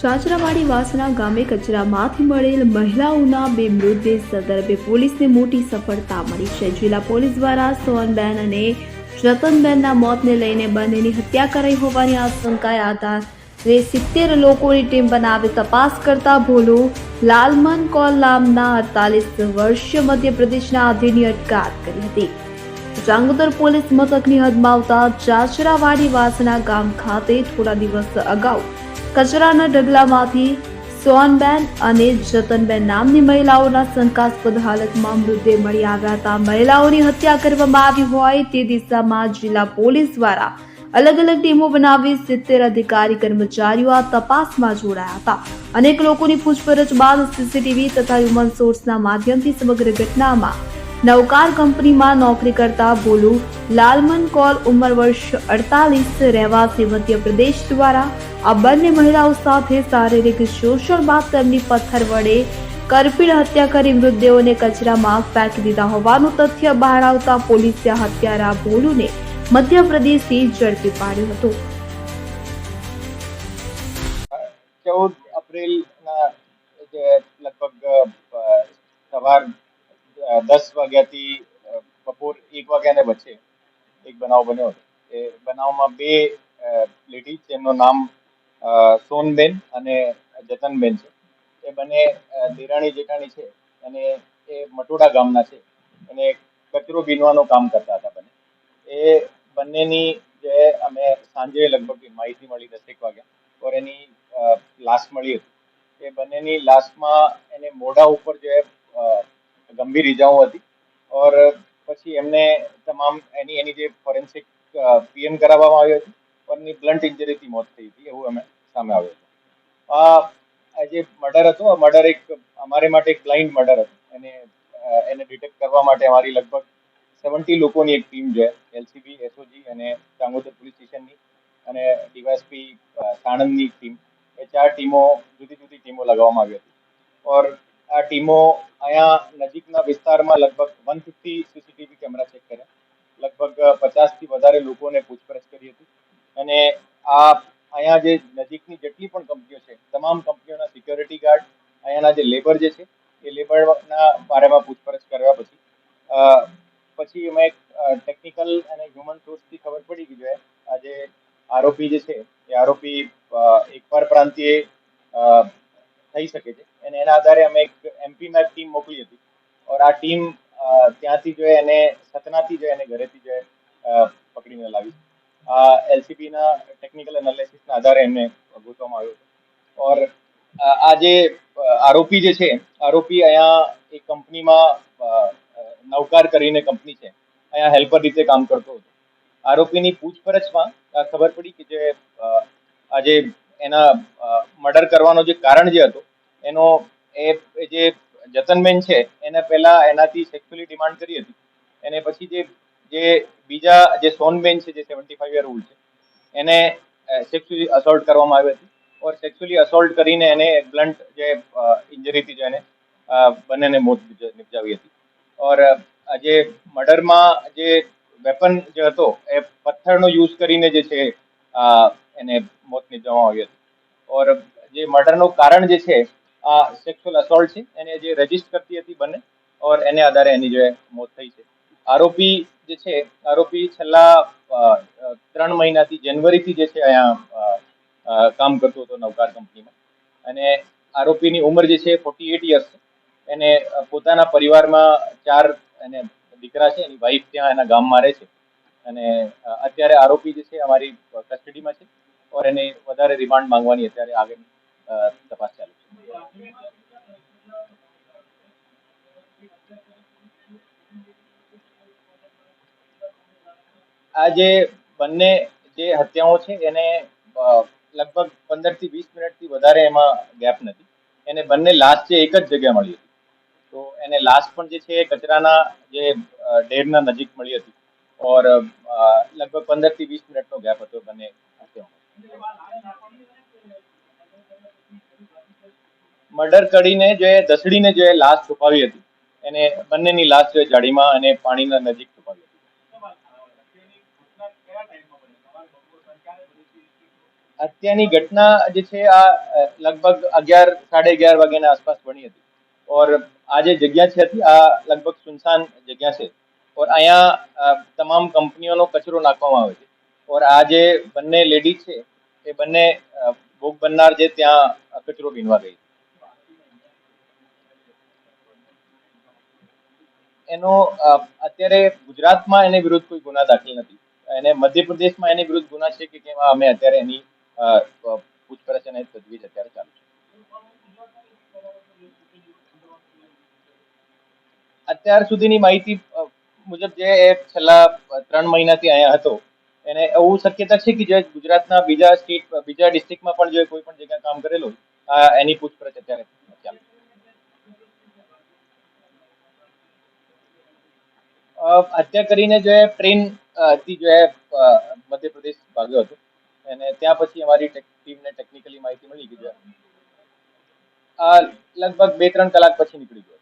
ચાચરાવાડી વાસણા ગામે કચરામાંથી મળેલ મહિલાઓના બે મૃતદેહ સંદર્ભે પોલીસને મોટી સફળતા મળી છે. જિલ્લા પોલીસ દ્વારા સોનબેન અને રતનબેનના મોતને લઈને બંનેની હત્યા કરાઈ હોવાની આશંકાએ આધારે સિત્તેર લોકોની ટીમ બનાવી તપાસ કરતા ભોલો લાલમન કોલ નામના અડતાલીસ વર્ષીય મધ્યપ્રદેશના આધીની અટકાયત કરી હતી. જાંગોદર પોલીસ મથકની હદમાં આવતા ચાચરાવાડી વાસણા ગામ ખાતે થોડા દિવસ અગાઉ કચરાના ઢગલામાંથી સોનબેન અને જતનબેન નામની મહિલાઓના શંકાસ્પદ હાલતમાં મૃતદેહ મળી આવ્યા હતા. મહિલાઓની હત્યા કરવામાં આવી હોય તે દિશામાં જિલ્લા પોલીસ દ્વારા અલગ અલગ ટીમો બનાવી સિત્તેર અધિકારી કર્મચારીઓ આ તપાસમાં જોડાયા હતા. અનેક લોકોની પૂછપરછ બાદ સીસીટીવી તથા હ્યુમન સોર્સના માધ્યમથી સમગ્ર ઘટનામાં નવકાર કંપનીમાં નોકરી કરતા બોલુ લાલમન કોલ ઉંમર વર્ષ અડતાલીસ, રહેવાસી મધ્યપ્રદેશ દ્વારા આ બંને મહિલાઓ સાથે શારીરિક શોષણ બાદ તેમની પથ્થર વડે કરપીણ હત્યા કરી મૃતદેહોને કચરામાં ફેંકી દીધા હોવાનું તથ્ય બહાર આવતા પોલીસે હત્યારા ભોલુને મધ્યપ્રદેશથી ઝડપી પાડ્યો હતો. ચૌદ એપ્રિલના લગભગ સવાર દસ વાગ્યાથી બપોર એક વાગ્યાને વચ્ચે એક બનાવ બન્યો હતો. એ બનાવમાં બે લેડીઝ જેમનું નામ સોનબેન અને જતનબેન છે. એ બંને દેરાણી જેઠાણી છે અને એ મટોડા ગામના છે. અને કચરો બીનવાનું કામ કરતા હતા બંને. એ બંનેની જે અમે સાંજે લગભગ માહિતી મળી દસેક વાગ્યા ઓર એની લાશ મળી હતી. એ બંનેની લાશમાં એને મોઢા ઉપર જે ગંભીર ઈજાઓ હતી ઓર પછી એમને તમામ એની એની જે ફોરેન્સિક પીએમ કરાવવામાં આવી હતી. એની બ્લન્ટ ઇન્જરીથી મોત થઈ હતી, એવું અમે સામે આવ્યું હતું. આ જે મર્ડર હતો, આ મર્ડર એક અમારે માટે એક બ્લાઇન્ડ મર્ડર હતું. એને એને ડિટેક્ટ કરવા માટે અમારી લગભગ સેવન્ટી લોકોની એક ટીમ છે, એલસીબી, એસઓજી અને ચાંગોદર પોલીસ સ્ટેશનની અને ડીવાયએસપી સાણંદની ટીમ. એ ચાર ટીમો, જુદી જુદી ટીમો લગાવવામાં આવી હતી. ઓર આ ટીમો અહીંયા નજીકના વિસ્તારમાં લગભગ one fifty CCTV camera check કર્યા. લગભગ પચાસથી વધારે લોકોને પૂછપરછ કરી હતી. અને આ અહીંયા જે નજીકની જેટલી પણ કંપનીઓ છે તમામ કંપનીઓના સિક્યોરિટી ગાર્ડ અહીંયાના જે લેબર જે છે એ લેબરના બારેમાં પૂછપરછ કર્યા પછી પછી અમે ટેકનિકલ અને હ્યુમન સોર્સથી ખબર પડી ગઈ જો આ જે આરોપી જે છે એ આરોપી એકવાર એક અ, થઈ શકે છે. અને એના આધારે અમે એક એમપી મેપ ટીમ મોકલી હતી. ઓર આ ટીમ ત્યાંથી જો એને સતનાથી જો એને ઘરેથી જો એલસીબીના ટેકનિકલ એનાલિસિસના આધારે એમને ગોતવામાં આવ્યો ઓર આ જે આરોપી જે છે આરોપી અહીંયા એક કંપનીમાં નવકાર કરીને કંપની છે. અહીંયા હેલ્પર રીતે કામ કરતો હતો. આરોપીની પૂછપરછમાં ખબર પડી કે જે આજે એના મર્ડર કરવાનો જે કારણ જે હતો, એનો એ જે જતનબેન છે, એને પહેલા એનાથી સેક્સ્યુઅલી ડિમાન્ડ કરી હતી. એને પછી જે જે બીજા જે સોનબેન છે, જે સેવન્ટી ફાઈવ યર ઓલ્ડ છે એને સેક્સ્યુઅલી અસોલ્ટ કરવામાં આવી હતી. ઓર સેક્સ્યુઅલી અસોલ્ટ કરીને એને બ્લન્ટ જે ઇન્જરીથી જે એને અ, બંનેને મોત નિપજાવી હતી. ઓર જે મર્ડરમાં જે વેપન જે હતો એ પથ્થરનો યુઝ કરીને જે છે એને મોત નિપજાવવામાં આવી હતી. ઓર જે મર્ડરનું કારણ જે છે આ સેક્સ્યુઅલ અસોલ્ટ છે એને જે રજીસ્ટ કરતી હતી બંને ઓર એને આધારે એની જે મોત થઈ છે. આરોપી જે છે આરોપી છેલ્લા ત્રણ મહિનાથી જાન્યુઆરીથી જે છે અહીંયા કામ કરતો હતો નવકાર કંપનીમાં. અને આરોપીની ઉંમર જે છે ફોર્ટી એટ યર્સ એને પોતાના પરિવારમાં ચાર એને દીકરા છે, એની વાઈફ ત્યાં એના ગામમાં રહે છે. અને અત્યારે આરોપી જે છે અમારી કસ્ટડીમાં છે. ઓર એને વધારે રિમાન્ડ માંગવાની અત્યારે આગળ તપાસ ચાલુ છે. આ જે બંને જે હત્યાઓ છે, એને લગભગ પંદરથી વીસ મિનિટથી વધારે એમાં ગેપ નથી. એને બંને લાશ છે, એક જ જગ્યા મળી હતી. તો એને લાશ પણ જે છે, એ કચરાના જે ડેરના નજીક મળી હતી. ઓર લગભગ પંદરથી વીસ મિનિટનો ગેપ હતો બંને મર્ડર કરીને જે દસડીને જે લાશ છુપાવી હતી, એને બંનેની લાશ જે જાળીમાં અને પાણીના નજીક છુપાવી હત્યાની ઘટના જે છે, આ લગભગ અગિયાર, સાડે અગિયાર વાગ્યાના આસપાસ બની હતી. ઓર આ જે જગ્યા છે હતી, આ લગભગ સુનસાન જગ્યા છે. ઓર અહીંયા તમામ કંપનીઓનો કચરો નાખવામાં આવે છે. ઓર આ જે બંને લેડી છે, એ બંને ભોગ બનનાર જે ત્યાં કચરો બીનવા ગઈ એનો અત્યારે ગુજરાતમાં એની વિરુદ્ધ કોઈ ગુના દાખલ નથી. અને મધ્યપ્રદેશમાં એની વિરુદ્ધ ગુના છે કે કેમ અમે અત્યારે એની પૂછપરછ અને તજવીજ અત્યારે ચાલુ છે. અત્યાર સુધીની માહિતી મુજબ જે છેલ્લા ત્રણ મહિનાથી અહીંયા હતો, એને એવું શક્યતા છે કે જે ગુજરાતના બીજા સ્ટેટ, બીજા ડિસ્ટ્રિક્ટમાં પણ જો કોઈ પણ જગ્યાએ કામ કરેલું એની પૂછપરછ અત્યારે ચાલુ હત્યા કરીને જો એ ટ્રેનથી જો એ મધ્યપ્રદેશ ભાગ્યો હતો અને ત્યાં પછી અમારી ટીમને ટેકનિકલી માહિતી મળી ગઈ આ લગભગ બે ત્રણ કલાક પછી નીકળી ગયો.